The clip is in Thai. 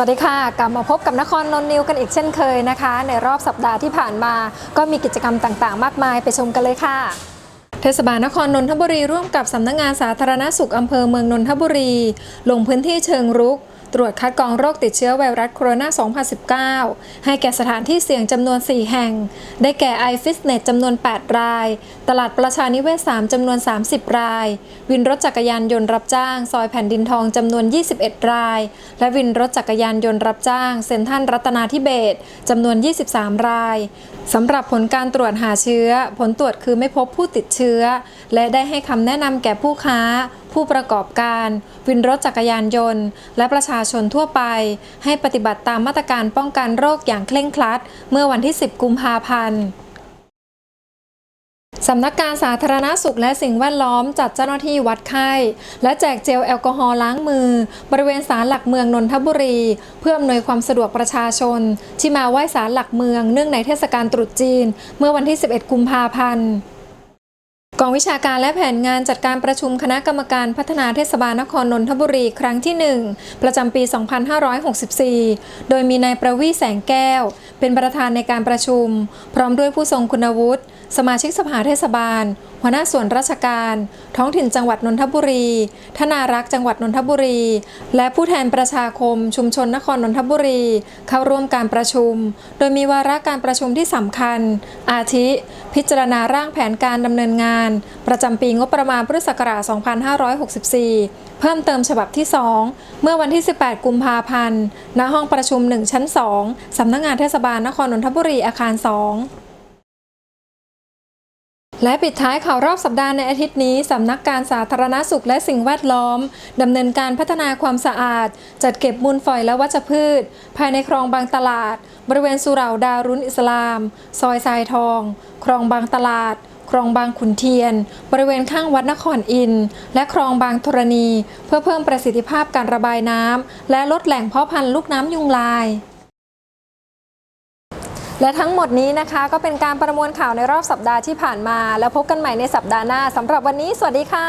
สวัสดีค่ะ กลับมาพบกับนครนนท์นิวกันอีกเช่นเคยนะคะ ในรอบสัปดาห์ที่ผ่านมา ก็มีกิจกรรมต่างๆ มากมายไปชมกันเลยค่ะ เทศบาลนครนนทบุรีร่วมกับสำนักงานสาธารณสุขอำเภอเมืองนนทบุรี ลงพื้นที่เชิงรุก ตรวจคัดกรองโรคติดเชื้อไวรัสโคโรนา 2019 ให้แก่สถานที่เสี่ยงจำนวน 4 แห่ง ได้แก่ไอฟิตเนสจำนวน 8 ราย ตลาดประชานิเวศ 3 จำนวน 30 ราย วินรถจักรยานยนต์รับจ้าง ซอยแผ่นดินทองจำนวน 21 ราย และวินรถจักรยานยนต์รับจ้าง เซ็นทรัลรัตนาธิเบศจำนวน 23 รายสำหรับผลการตรวจหาเชื้อ ผลตรวจคือไม่พบผู้ติดเชื้อ และได้ให้คำแนะนำแก่ผู้ค้าผู้ประกอบการ วินรถจักรยานยนต์ และประชาชนทั่วไป ให้ปฏิบัติตามมาตรการป้องกันโรคอย่างเคร่งครัด เมื่อวันที่ 10 กุมภาพันธ์สำนักการสาธารณสุขและสิ่งแวดล้อมจัดเจ้าหน้าที่วัดไข้ และแจกเจลแอลกอฮอล์ล้างมือ บริเวณศาลหลักเมืองนนทบุรี เพื่ออำนวยความสะดวกประชาชน ที่มาไหว้ศาลหลักเมืองเนื่องในเทศกาลตรุษจีน เมื่อวันที่ 11 กุมภาพันธ์ กองวิชาการและแผนงานจัดการประชุมคณะกรรมการพัฒนาเทศบาลนครนนทบุรีครั้งที่ 1 ประจำปี 2564 โดยมีนายประวีแสงแก้ว เป็นประธานในการประชุม พร้อมด้วยผู้ทรงคุณวุฒิ สมาชิกสภาเทศบาล หัวหน้าส่วนราชการ ท้องถิ่นจังหวัดนนทบุรีทนารักษ์จังหวัดนนทบุรี และผู้แทนประชาคม ชุมชนนครนนทบุรี เข้าร่วมการประชุม โดยมีวาระการประชุมที่สำคัญ อาทิ พิจารณาร่างแผนการดำเนินงานประจำปีงบประมาณพุทธศักราช 2564 เพิ่มเติมฉบับที่ 2 เมื่อวันที่ 18 กุมภาพันธ์ ณ ห้องประชุม 1 ชั้น 2 สำนักงานเทศบาลนครนนทบุรีอาคาร 2และปิดท้ายข่าวรอบสัปดาห์ในอาทิตย์นี้ สำนักการสาธารณสุขและสิ่งแวดล้อม ดำเนินการพัฒนาความสะอาด จัดเก็บมูลฝอยและวัชพืช ภายในคลองบางตลาด บริเวณสุเหร่าดารุนอิสลาม ซอยทรายทอง คลองบางตลาด คลองบางขุนเทียน บริเวณข้างวัดนครอิน และคลองบางธรณี เพื่อเพิ่มประสิทธิภาพการระบายน้ำและลดแหล่งเพาะพันธุ์ลูกน้ำยุงลายและทั้งหมดนี้นะคะก็เป็นการประมวลข่าวในรอบสัปดาห์ที่ผ่านมา แล้วพบกันใหม่ในสัปดาห์หน้าสำหรับวันนี้ สวัสดีค่ะ